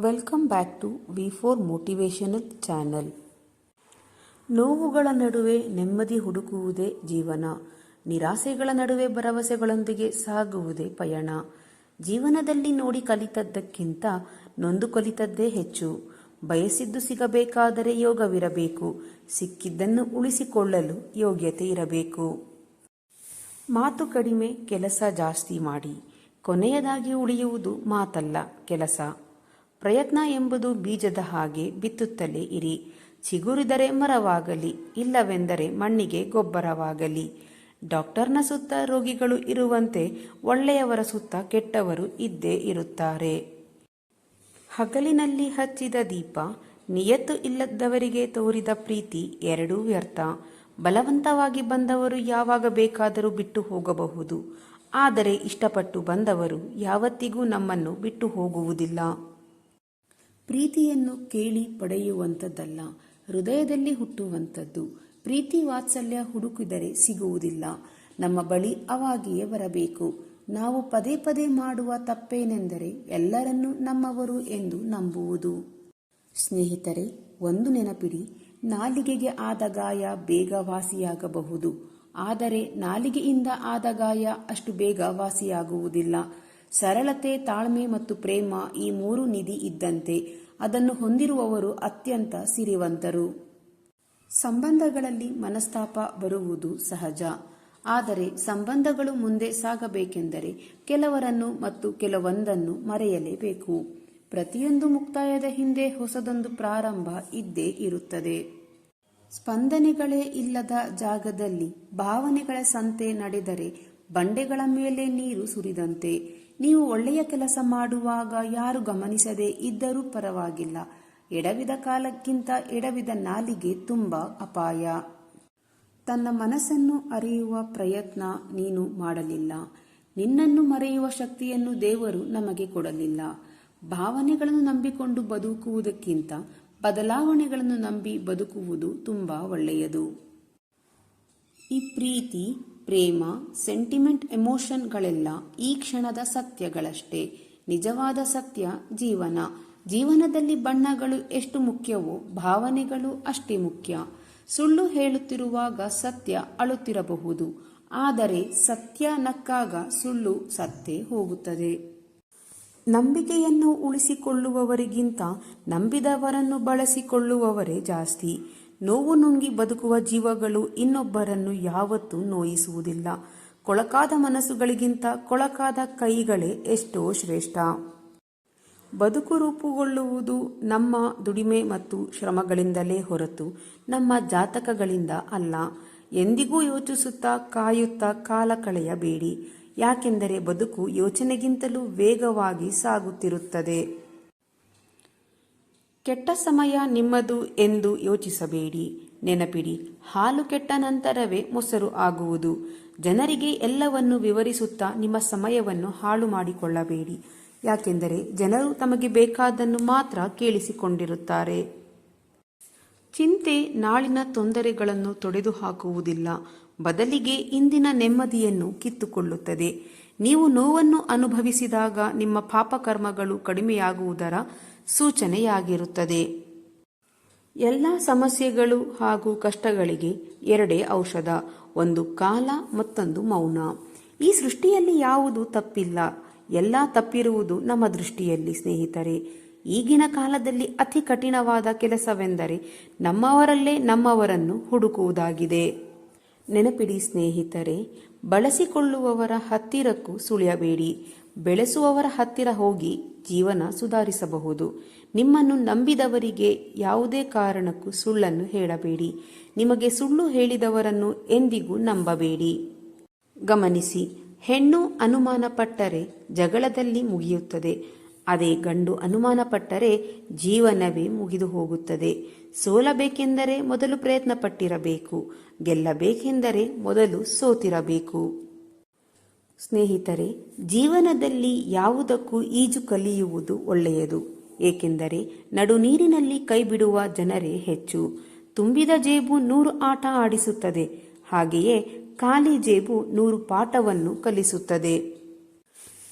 Welcome back to V four motivational channel ನೋವುಗಳ ನಡುವೆ ನೆಮ್ಮದಿ ಹುಡುಕುವುದೇ ಜೀವನ. ನಿರಾಸೆಗಳ ನಡುವೆ ಭರವಸೆಗಳೊಂದಿಗೆ ಸಾಗುವುದೇ ಪಯಣ. ಜೀವನದಲ್ಲಿ ನೋಡಿ ಕಲಿತದ್ದಕ್ಕಿಂತ ನೊಂದು ಕಲಿತದ್ದೇ ಹೆಚ್ಚು. ಬಯಸಿದ್ದು ಸಿಗಬೇಕಾದರೆ ಯೋಗವಿರಬೇಕು. ಸಿಕ್ಕಿದ್ದನ್ನು ಉಳಿಸಿಕೊಳ್ಳಲು ಯೋಗ್ಯತೆ ಇರಬೇಕು. ಮಾತು ಕಡಿಮೆ, ಕೆಲಸ ಜಾಸ್ತಿ ಮಾಡಿ. ಕೊನೆಯದಾಗಿ ಉಳಿಯುವುದು ಮಾತಲ್ಲ, ಕೆಲಸ. ಪ್ರಯತ್ನ ಎಂಬುದು ಬೀಜದ ಹಾಗೆ ಬಿತ್ತುತ್ತಲೇ ಇರಿ. ಚಿಗುರಿದರೆ ಮರವಾಗಲಿ, ಇಲ್ಲವೆಂದರೆ ಮಣ್ಣಿಗೆ ಗೊಬ್ಬರವಾಗಲಿ. ಡಾಕ್ಟರ್ನ ಸುತ್ತ ರೋಗಿಗಳು ಇರುವಂತೆ ಒಳ್ಳೆಯವರ ಸುತ್ತ ಕೆಟ್ಟವರು ಇದ್ದೇ ಇರುತ್ತಾರೆ. ಹಗಲಿನಲ್ಲಿ ಹಚ್ಚಿದ ದೀಪ, ನಿಯತ್ತು ಇಲ್ಲದವರಿಗೆ ತೋರಿದ ಪ್ರೀತಿ ಎರಡೂ ವ್ಯರ್ಥ. ಬಲವಂತವಾಗಿ ಬಂದವರು ಯಾವಾಗ ಬೇಕಾದರೂ ಬಿಟ್ಟು ಹೋಗಬಹುದು. ಆದರೆ ಇಷ್ಟಪಟ್ಟು ಬಂದವರು ಯಾವತ್ತಿಗೂ ನಮ್ಮನ್ನು ಬಿಟ್ಟು ಹೋಗುವುದಿಲ್ಲ. ಪ್ರೀತಿಯನ್ನು ಕೇಳಿ ಪಡೆಯುವಂಥದ್ದಲ್ಲ, ಹೃದಯದಲ್ಲಿ ಹುಟ್ಟುವಂಥದ್ದು. ಪ್ರೀತಿ ವಾತ್ಸಲ್ಯ ಹುಡುಕಿದರೆ ಸಿಗುವುದಿಲ್ಲ. ನಮ್ಮ ಬಳಿ ಅವಾಗಿಯೇ ಬರಬೇಕು. ನಾವು ಪದೇ ಪದೇ ಮಾಡುವ ತಪ್ಪೇನೆಂದರೆ ಎಲ್ಲರನ್ನೂ ನಮ್ಮವರು ಎಂದು ನಂಬುವುದು. ಸ್ನೇಹಿತರೆ, ಒಂದು ನೆನಪಿಡಿ, ನಾಲಿಗೆಗೆ ಆದ ಗಾಯ ಬೇಗ ವಾಸಿಯಾಗಬಹುದು ಆದರೆ ನಾಲಿಗೆಯಿಂದ ಆದ ಗಾಯ ಅಷ್ಟು ಬೇಗ ವಾಸಿಯಾಗುವುದಿಲ್ಲ ಸರಳತೆ, ತಾಳ್ಮೆ ಮತ್ತು ಪ್ರೇಮ ಈ ಮೂರು ನಿಧಿ ಇದ್ದಂತೆ ಅದನ್ನು ಹೊಂದಿರುವವರು ಅತ್ಯಂತ ಸಿರಿವಂತರು. ಸಂಬಂಧಗಳಲ್ಲಿ ಮನಸ್ತಾಪ ಬರುವುದು ಸಹಜ. ಆದರೆ ಸಂಬಂಧಗಳು ಮುಂದೆ ಸಾಗಬೇಕೆಂದರೆ ಕೆಲವರನ್ನು ಮತ್ತು ಕೆಲವೊಂದನ್ನು ಮರೆಯಲೇಬೇಕು. ಪ್ರತಿಯೊಂದು ಮುಕ್ತಾಯದ ಹಿಂದೆ ಹೊಸದೊಂದು ಪ್ರಾರಂಭ ಇದ್ದೇ ಇರುತ್ತದೆ. ಸ್ಪಂದನೆಗಳೇ ಇಲ್ಲದ ಜಾಗದಲ್ಲಿ ಭಾವನೆಗಳ ಸಂತೆ ನಡೆದರೆ ಬಂಡೆಗಳ ಮೇಲೆ ನೀರು ಸುರಿದಂತೆ ನೀವು ಒಳ್ಳೆಯ ಕೆಲಸ ಮಾಡುವಾಗ ಯಾರು ಗಮನಿಸದೆ ಇದ್ದರೂ ಪರವಾಗಿಲ್ಲ. ಎಡವಿದ ಕಾಲಕ್ಕಿಂತ ಎಡವಿದ ನಾಲಿಗೆ ತುಂಬ ಅಪಾಯ. ತನ್ನ ಮನಸ್ಸನ್ನು ಅರಿಯುವ ಪ್ರಯತ್ನ ನೀನು ಮಾಡಲಿಲ್ಲ. ನಿನ್ನನ್ನು ಮರೆಯುವ ಶಕ್ತಿಯನ್ನು ದೇವರು ನಮಗೆ ಕೊಡಲಿಲ್ಲ. ಭಾವನೆಗಳನ್ನು ನಂಬಿಕೊಂಡು ಬದುಕುವುದಕ್ಕಿಂತ ಬದಲಾವಣೆಗಳನ್ನು ನಂಬಿ ಬದುಕುವುದು ತುಂಬಾ ಒಳ್ಳೆಯದು. ಈ ಪ್ರೀತಿ ಪ್ರೇಮ ಸೆಂಟಿಮೆಂಟ್ ಎಮೋಷನ್ಗಳೆಲ್ಲ ಈ ಕ್ಷಣದ ಸತ್ಯಗಳಷ್ಟೇ. ನಿಜವಾದ ಸತ್ಯ ಜೀವನ. ಜೀವನದಲ್ಲಿ ಬಣ್ಣಗಳು ಎಷ್ಟು ಮುಖ್ಯವೋ, ಭಾವನೆಗಳು ಅಷ್ಟೇ ಮುಖ್ಯ. ಸುಳ್ಳು ಹೇಳುತ್ತಿರುವಾಗ ಸತ್ಯ ಅಳುತ್ತಿರಬಹುದು. ಆದರೆ ಸತ್ಯ ನಕ್ಕಾಗ ಸುಳ್ಳು ಸತ್ತೇ ಹೋಗುತ್ತದೆ. ನಂಬಿಕೆಯನ್ನು ಉಳಿಸಿಕೊಳ್ಳುವವರಿಗಿಂತ ನಂಬಿದವರನ್ನು ಬಳಸಿಕೊಳ್ಳುವವರೇ ಜಾಸ್ತಿ. ನೋವು ನುಂಗಿ ಬದುಕುವ ಜೀವಗಳು ಇನ್ನೊಬ್ಬರನ್ನು ಯಾವತ್ತೂ ನೋಯಿಸುವುದಿಲ್ಲ. ಕೊಳಕಾದ ಮನಸ್ಸುಗಳಿಗಿಂತ ಕೊಳಕಾದ ಕೈಗಳೇ ಎಷ್ಟೋ ಶ್ರೇಷ್ಠ. ಬದುಕು ರೂಪುಗೊಳ್ಳುವುದು ನಮ್ಮ ದುಡಿಮೆ ಮತ್ತು ಶ್ರಮಗಳಿಂದಲೇ ಹೊರತು ನಮ್ಮ ಜಾತಕಗಳಿಂದ ಅಲ್ಲ. ಎಂದಿಗೂ ಯೋಚಿಸುತ್ತಾ ಕಾಯುತ್ತಾ ಕಾಲ ಕಳೆಯಬೇಡಿ. ಯಾಕೆಂದರೆ ಬದುಕು ಯೋಚನೆಗಿಂತಲೂ ವೇಗವಾಗಿ ಸಾಗುತ್ತಿರುತ್ತದೆ. ಕೆಟ್ಟ ಸಮಯ ನಿಮ್ಮದು ಎಂದು ಯೋಚಿಸಬೇಡಿ. ನೆನಪಿಡಿ, ಹಾಲು ಕೆಟ್ಟ ನಂತರವೇ ಮೊಸರು ಆಗುವುದು. ಜನರಿಗೆ ಎಲ್ಲವನ್ನು ವಿವರಿಸುತ್ತಾ ನಿಮ್ಮ ಸಮಯವನ್ನು ಹಾಳು ಮಾಡಿಕೊಳ್ಳಬೇಡಿ. ಯಾಕೆಂದರೆ ಜನರು ತಮಗೆ ಬೇಕಾದನ್ನು ಮಾತ್ರ ಕೇಳಿಸಿಕೊಂಡಿರುತ್ತಾರೆ. ಚಿಂತೆ ನಾಳಿನ ತೊಂದರೆಗಳನ್ನು ತೊಡೆದು ಹಾಕುವುದಿಲ್ಲ ಬದಲಿಗೆ ಇಂದಿನ ನೆಮ್ಮದಿಯನ್ನು ಕಿತ್ತುಕೊಳ್ಳುತ್ತದೆ. ನೀವು ನೋವನ್ನು ಅನುಭವಿಸಿದಾಗ ನಿಮ್ಮ ಪಾಪಕರ್ಮಗಳು ಕಡಿಮೆಯಾಗುವುದರ ಸೂಚನೆಯಾಗಿರುತ್ತದೆ. ಎಲ್ಲ ಸಮಸ್ಯೆಗಳು ಹಾಗೂ ಕಷ್ಟಗಳಿಗೆ ಎರಡೇ ಔಷಧ, ಒಂದು ಕಾಲ ಮತ್ತೊಂದು ಮೌನ. ಈ ಸೃಷ್ಟಿಯಲ್ಲಿ ಯಾವುದು ತಪ್ಪಿಲ್ಲ, ಎಲ್ಲ ತಪ್ಪಿರುವುದು ನಮ್ಮ ದೃಷ್ಟಿಯಲ್ಲಿ ಸ್ನೇಹಿತರೆ. ಈಗಿನ ಕಾಲದಲ್ಲಿ ಅತಿ ಕಠಿಣವಾದ ಕೆಲಸವೆಂದರೆ ನಮ್ಮವರಲ್ಲೇ ನಮ್ಮವರನ್ನು ಹುಡುಕುವುದಾಗಿದೆ. ನೆನಪಿಡಿ ಸ್ನೇಹಿತರೆ, ಬಳಸಿಕೊಳ್ಳುವವರ ಹತ್ತಿರಕ್ಕೂ ಸುಳಿಯಬೇಡಿ, ಬೆಳೆಸುವವರ ಹತ್ತಿರ ಹೋಗಿ. ಜೀವನ ಸುಧಾರಿಸಬಹುದು. ನಿಮ್ಮನ್ನು ನಂಬಿದವರಿಗೆ ಯಾವುದೇ ಕಾರಣಕ್ಕೂ ಸುಳ್ಳನ್ನು ಹೇಳಬೇಡಿ. ನಿಮಗೆ ಸುಳ್ಳು ಹೇಳಿದವರನ್ನು ಎಂದಿಗೂ ನಂಬಬೇಡಿ. ಗಮನಿಸಿ, ಹೆಣ್ಣು ಅನುಮಾನ ಪಟ್ಟರೆ ಜಗಳದಲ್ಲಿ ಮುಗಿಯುತ್ತದೆ. ಅದೇ ಗಂಡು ಅನುಮಾನ ಪಟ್ಟರೆ ಜೀವನವೇ ಮುಗಿದು ಹೋಗುತ್ತದೆ ಸೋಲಬೇಕೆಂದರೆ ಮೊದಲು ಪ್ರಯತ್ನ ಪಟ್ಟಿರಬೇಕು ಗೆಲ್ಲಬೇಕೆಂದರೆ ಮೊದಲು ಸೋತಿರಬೇಕು. ಸ್ನೇಹಿತರೆ, ಜೀವನದಲ್ಲಿ ಯಾವುದಕ್ಕೂ ಈಜು ಕಲಿಯುವುದು ಒಳ್ಳೆಯದು, ಏಕೆಂದರೆ ನಡು ನೀರಿನಲ್ಲಿ ಕೈ ಬಿಡುವ ಜನರೇ ಹೆಚ್ಚು. ತುಂಬಿದ ಜೇಬು ನೂರು ಆಟ ಆಡಿಸುತ್ತದೆ, ಹಾಗೆಯೇ ಖಾಲಿ ಜೇಬು ನೂರು ಪಾಠವನ್ನು ಕಲಿಸುತ್ತದೆ.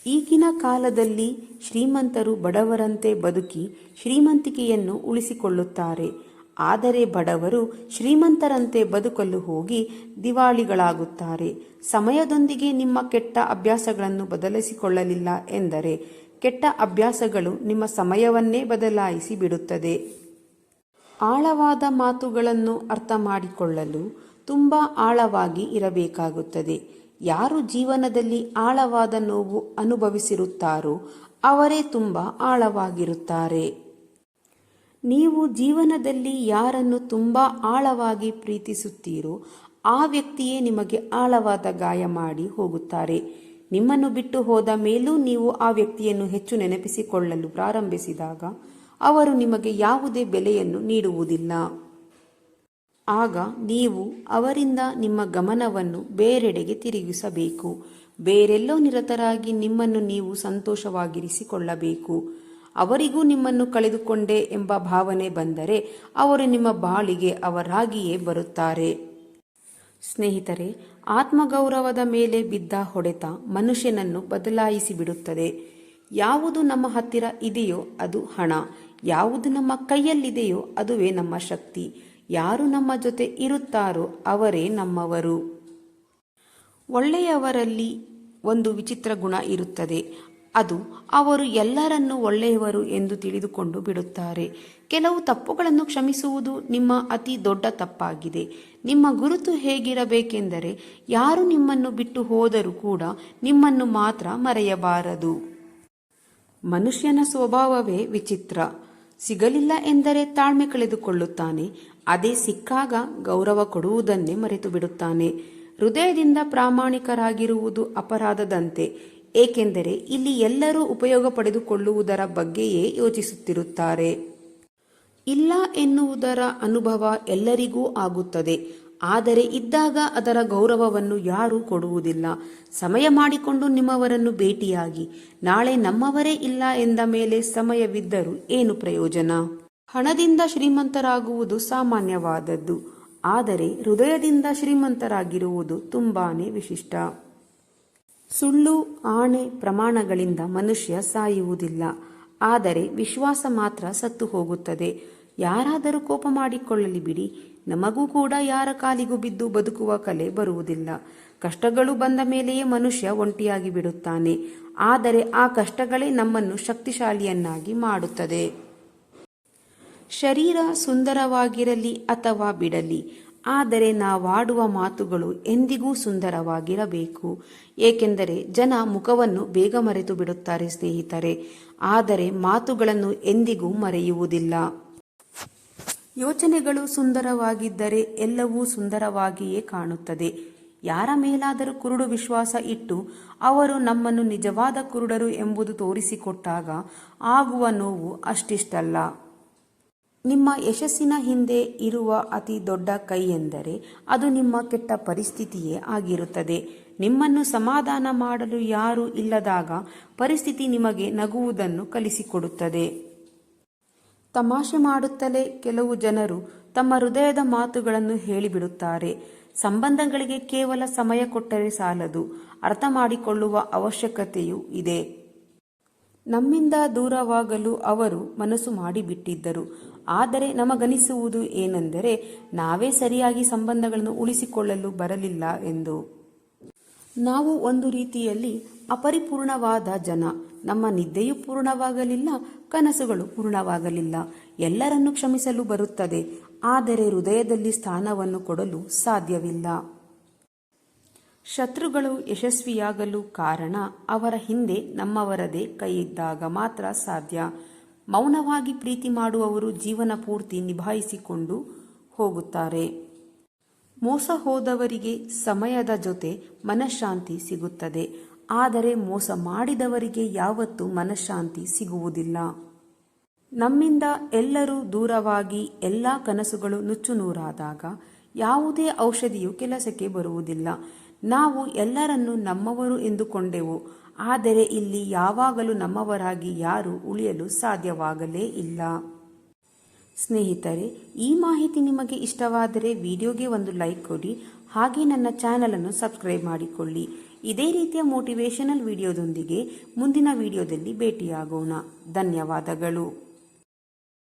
ಈಗಿನ ಕಾಲದಲ್ಲಿ ಶ್ರೀಮಂತರು ಬಡವರಂತೆ ಬದುಕಿ ಶ್ರೀಮಂತಿಕೆಯನ್ನು ಉಳಿಸಿಕೊಳ್ಳುತ್ತಾರೆ. ಆದರೆ ಬಡವರು ಶ್ರೀಮಂತರಂತೆ ಬದುಕಲು ಹೋಗಿ ದಿವಾಳಿಗಳಾಗುತ್ತಾರೆ. ಸಮಯದೊಂದಿಗೆ ನಿಮ್ಮ ಕೆಟ್ಟ ಅಭ್ಯಾಸಗಳನ್ನು ಬದಲಿಸಿಕೊಳ್ಳಲಿಲ್ಲ ಎಂದರೆ ಕೆಟ್ಟ ಅಭ್ಯಾಸಗಳು ನಿಮ್ಮ ಸಮಯವನ್ನೇ ಬದಲಾಯಿಸಿ ಬಿಡುತ್ತದೆ. ಆಳವಾದ ಮಾತುಗಳನ್ನು ಅರ್ಥ ಮಾಡಿಕೊಳ್ಳಲು ತುಂಬ ಆಳವಾಗಿ ಇರಬೇಕಾಗುತ್ತದೆ. ಯಾರು ಜೀವನದಲ್ಲಿ ಆಳವಾದ ನೋವು ಅನುಭವಿಸಿರುತ್ತಾರೋ ಅವರೇ ತುಂಬ ಆಳವಾಗಿರುತ್ತಾರೆ. ನೀವು ಜೀವನದಲ್ಲಿ ಯಾರನ್ನು ತುಂಬ ಆಳವಾಗಿ ಪ್ರೀತಿಸುತ್ತೀರೋ ಆ ವ್ಯಕ್ತಿಯೇ ನಿಮಗೆ ಆಳವಾದ ಗಾಯ ಮಾಡಿ ಹೋಗುತ್ತಾರೆ. ನಿಮ್ಮನ್ನು ಬಿಟ್ಟು ಹೋದ ಮೇಲೂ ನೀವು ಆ ವ್ಯಕ್ತಿಯನ್ನು ಹೆಚ್ಚು ನೆನಪಿಸಿಕೊಳ್ಳಲು ಪ್ರಾರಂಭಿಸಿದಾಗ ಅವರು ನಿಮಗೆ ಯಾವುದೇ ಬೆಲೆಯನ್ನು ನೀಡುವುದಿಲ್ಲ. ಆಗ ನೀವು ಅವರಿಂದ ನಿಮ್ಮ ಗಮನವನ್ನು ಬೇರೆಡೆಗೆ ತಿರುಗಿಸಬೇಕು. ಬೇರೆಲ್ಲೋ ನಿರತರಾಗಿ ನಿಮ್ಮನ್ನು ನೀವು ಸಂತೋಷವಾಗಿರಿಸಿಕೊಳ್ಳಬೇಕು. ಅವರಿಗೂ ನಿಮ್ಮನ್ನು ಕಳೆದುಕೊಂಡೆ ಎಂಬ ಭಾವನೆ ಬಂದರೆ ಅವರು ನಿಮ್ಮ ಬಾಳಿಗೆ ಅವರಾಗಿಯೇ ಬರುತ್ತಾರೆ. ಸ್ನೇಹಿತರೆ, ಆತ್ಮಗೌರವದ ಮೇಲೆ ಬಿದ್ದ ಹೊಡೆತ ಮನುಷ್ಯನನ್ನು ಬದಲಾಯಿಸಿ ಬಿಡುತ್ತದೆ ಯಾವುದು ನಮ್ಮ ಹತ್ತಿರ ಇದೆಯೋ ಅದು ಹಣ. ಯಾವುದು ನಮ್ಮ ಕೈಯಲ್ಲಿದೆಯೋ ಅದುವೇ ನಮ್ಮ ಶಕ್ತಿ. ಯಾರು ನಮ್ಮ ಜೊತೆ ಇರುತ್ತಾರೋ ಅವರೇ ನಮ್ಮವರು. ಒಳ್ಳೆಯವರಲ್ಲಿ ಒಂದು ವಿಚಿತ್ರ ಗುಣ ಇರುತ್ತದೆ. ಅದು ಅವರು ಎಲ್ಲರನ್ನೂ ಒಳ್ಳೆಯವರು ಎಂದು ತಿಳಿದುಕೊಂಡು ಬಿಡುತ್ತಾರೆ. ಕೆಲವು ತಪ್ಪುಗಳನ್ನು ಕ್ಷಮಿಸುವುದು ನಿಮ್ಮ ಅತಿ ದೊಡ್ಡ ತಪ್ಪಾಗಿದೆ. ನಿಮ್ಮ ಗುರುತು ಹೇಗಿರಬೇಕೆಂದರೆ ಯಾರು ನಿಮ್ಮನ್ನು ಬಿಟ್ಟು ಹೋದರೂ ಕೂಡ ನಿಮ್ಮನ್ನು ಮಾತ್ರ ಮರೆಯಬಾರದು. ಮನುಷ್ಯನ ಸ್ವಭಾವವೇ ವಿಚಿತ್ರ. ಸಿಗಲಿಲ್ಲ ಎಂದರೆ ತಾಳ್ಮೆ ಕಳೆದುಕೊಳ್ಳುತ್ತಾನೆ. ಅದೇ ಸಿಕ್ಕಾಗ ಗೌರವ ಕೊಡುವುದನ್ನೇ ಮರೆತು ಬಿಡುತ್ತಾನೆ ಹೃದಯದಿಂದ ಪ್ರಾಮಾಣಿಕರಾಗಿರುವುದು ಅಪರಾಧದಂತೆ. ಏಕೆಂದರೆ ಇಲ್ಲಿ ಎಲ್ಲರೂ ಉಪಯೋಗ ಪಡೆದುಕೊಳ್ಳುವುದರ ಬಗ್ಗೆಯೇ ಯೋಚಿಸುತ್ತಿರುತ್ತಾರೆ. ಇಲ್ಲ ಎನ್ನುವುದರ ಅನುಭವ ಎಲ್ಲರಿಗೂ ಆಗುತ್ತದೆ. ಆದರೆ ಇದ್ದಾಗ ಅದರ ಗೌರವವನ್ನು ಯಾರೂ ಕೊಡುವುದಿಲ್ಲ. ಸಮಯ ಮಾಡಿಕೊಂಡು ನಿಮ್ಮವರನ್ನು ಭೇಟಿಯಾಗಿ, ನಾಳೆ ನಮ್ಮವರೇ ಇಲ್ಲ ಎಂದ ಮೇಲೆ ಸಮಯವಿದ್ದರೂ ಏನು ಪ್ರಯೋಜನ? ಹಣದಿಂದ ಶ್ರೀಮಂತರಾಗುವುದು ಸಾಮಾನ್ಯವಾದದ್ದು. ಆದರೆ ಹೃದಯದಿಂದ ಶ್ರೀಮಂತರಾಗಿರುವುದು ತುಂಬಾನೇ ವಿಶಿಷ್ಟ. ಸುಳ್ಳು, ಆಣೆ ಪ್ರಮಾಣಗಳಿಂದ ಮನುಷ್ಯ ಸಾಯುವುದಿಲ್ಲ. ಆದರೆ ವಿಶ್ವಾಸ ಮಾತ್ರ ಸತ್ತು ಹೋಗುತ್ತದೆ. ಯಾರಾದರೂ ಕೋಪ ಮಾಡಿಕೊಳ್ಳಲಿ ಬಿಡಿ. ನಮಗೂ ಕೂಡ ಯಾರ ಕಾಲಿಗೂ ಬಿದ್ದು ಬದುಕುವ ಕಲೆ ಬರುವುದಿಲ್ಲ. ಕಷ್ಟಗಳು ಬಂದ ಮೇಲೆಯೇ ಮನುಷ್ಯ ಒಂಟಿಯಾಗಿ ಬಿಡುತ್ತಾನೆ. ಆದರೆ ಆ ಕಷ್ಟಗಳೇ ನಮ್ಮನ್ನು ಶಕ್ತಿಶಾಲಿಯನ್ನಾಗಿ ಮಾಡುತ್ತದೆ. ಶರೀರ ಸುಂದರವಾಗಿರಲಿ ಅಥವಾ ಬಿಡಲಿ. ಆದರೆ ನಾವಾಡುವ ಮಾತುಗಳು ಎಂದಿಗೂ ಸುಂದರವಾಗಿರಬೇಕು. ಏಕೆಂದರೆ ಜನ ಮುಖವನ್ನು ಬೇಗ ಮರೆತು ಬಿಡುತ್ತಾರೆ ಸ್ನೇಹಿತರೆ. ಆದರೆ ಮಾತುಗಳನ್ನು ಎಂದಿಗೂ ಮರೆಯುವುದಿಲ್ಲ. ಯೋಚನೆಗಳು ಸುಂದರವಾಗಿದ್ದರೆ ಎಲ್ಲವೂ ಸುಂದರವಾಗಿಯೇ ಕಾಣುತ್ತದೆ. ಯಾರ ಮೇಲಾದರೂ ಕುರುಡು ವಿಶ್ವಾಸ ಇಟ್ಟು ಅವರು ನಮ್ಮನ್ನು ನಿಜವಾದ ಕುರುಡರು ಎಂಬುದು ತೋರಿಸಿಕೊಟ್ಟಾಗ ಆಗುವ ನೋವು ಅಷ್ಟಿಷ್ಟಲ್ಲ. ನಿಮ್ಮ ಯಶಸ್ಸಿನ ಹಿಂದೆ ಇರುವ ಅತಿ ದೊಡ್ಡ ಕೈ ಎಂದರೆ ಅದು ನಿಮ್ಮ ಕೆಟ್ಟ ಪರಿಸ್ಥಿತಿಯೇ ಆಗಿರುತ್ತದೆ. ನಿಮ್ಮನ್ನು ಸಮಾಧಾನ ಮಾಡಲು ಯಾರೂ ಇಲ್ಲದಾಗ ಪರಿಸ್ಥಿತಿ ನಿಮಗೆ ನಗುವುದನ್ನು ಕಲಿಸಿಕೊಡುತ್ತದೆ. ತಮಾಷೆ ಮಾಡುತ್ತಲೇ ಕೆಲವು ಜನರು ತಮ್ಮ ಹೃದಯದ ಮಾತುಗಳನ್ನು ಹೇಳಿಬಿಡುತ್ತಾರೆ. ಸಂಬಂಧಗಳಿಗೆ ಕೇವಲ ಸಮಯ ಕೊಟ್ಟರೆ ಸಾಲದು. ಅರ್ಥ ಮಾಡಿಕೊಳ್ಳುವ ಅವಶ್ಯಕತೆಯೂ ಇದೆ. ನಮ್ಮಿಂದ ದೂರವಾಗಲು ಅವರು ಮನಸ್ಸು ಮಾಡಿಬಿಟ್ಟಿದ್ದರು. ಆದರೆ ನಮಗನಿಸುವುದು ಏನೆಂದರೆ, ನಾವೇ ಸರಿಯಾಗಿ ಸಂಬಂಧಗಳನ್ನು ಉಳಿಸಿಕೊಳ್ಳಲು ಬರಲಿಲ್ಲ ಎಂದು. ನಾವು ಒಂದು ರೀತಿಯಲ್ಲಿ ಅಪರಿಪೂರ್ಣವಾದ ಜನ. ನಮ್ಮ ನಿದ್ದೆಯೂ ಪೂರ್ಣವಾಗಲಿಲ್ಲ, ಕನಸುಗಳು ಪೂರ್ಣವಾಗಲಿಲ್ಲ. ಎಲ್ಲರನ್ನು ಕ್ಷಮಿಸಲು ಬರುತ್ತದೆ. ಆದರೆ ಹೃದಯದಲ್ಲಿ ಸ್ಥಾನವನ್ನು ಕೊಡಲು ಸಾಧ್ಯವಿಲ್ಲ. ಶತ್ರುಗಳು ಯಶಸ್ವಿಯಾಗಲು ಕಾರಣ ಅವರ ಹಿಂದೆ ನಮ್ಮವರದೇ ಕೈಯಿದ್ದಾಗ ಮಾತ್ರ ಸಾಧ್ಯ. ಮೌನವಾಗಿ ಪ್ರೀತಿ ಮಾಡುವವರು ಜೀವನ ಪೂರ್ತಿ ನಿಭಾಯಿಸಿಕೊಂಡು ಹೋಗುತ್ತಾರೆ. ಮೋಸ ಹೋದವರಿಗೆ ಸಮಯದ ಜೊತೆ ಮನಃಶಾಂತಿ ಸಿಗುತ್ತದೆ. ಆದರೆ ಮೋಸ ಮಾಡಿದವರಿಗೆ ಯಾವತ್ತೂ ಮನಃಶಾಂತಿ ಸಿಗುವುದಿಲ್ಲ. ನಮ್ಮಿಂದ ಎಲ್ಲರೂ ದೂರವಾಗಿ ಎಲ್ಲ ಕನಸುಗಳು ನುಚ್ಚುನೂರಾದಾಗ ಯಾವುದೇ ಔಷಧಿಯು ಕೆಲಸಕ್ಕೆ ಬರುವುದಿಲ್ಲ. ನಾವು ಎಲ್ಲರನ್ನು ನಮ್ಮವರು ಎಂದುಕೊಂಡೆವು. ಆದರೆ ಇಲ್ಲಿ ಯಾವಾಗಲೂ ನಮ್ಮವರಾಗಿ ಯಾರು ಉಳಿಯಲು ಸಾಧ್ಯವಾಗಲೇ ಇಲ್ಲ. ಸ್ನೇಹಿತರೆ, ಈ ಮಾಹಿತಿ ನಿಮಗೆ ಇಷ್ಟವಾದರೆ ವಿಡಿಯೋಗೆ ಒಂದು ಲೈಕ್ ಕೊಡಿ, ಹಾಗೆ ನನ್ನ ಚಾನಲನ್ನು ಸಬ್ಸ್ಕ್ರೈಬ್ ಮಾಡಿಕೊಳ್ಳಿ. ಇದೇ ರೀತಿಯ ಮೋಟಿವೇಶನಲ್ ವಿಡಿಯೋದೊಂದಿಗೆ ಮುಂದಿನ ವಿಡಿಯೋದಲ್ಲಿ ಭೇಟಿಯಾಗೋಣ. ಧನ್ಯವಾದಗಳು.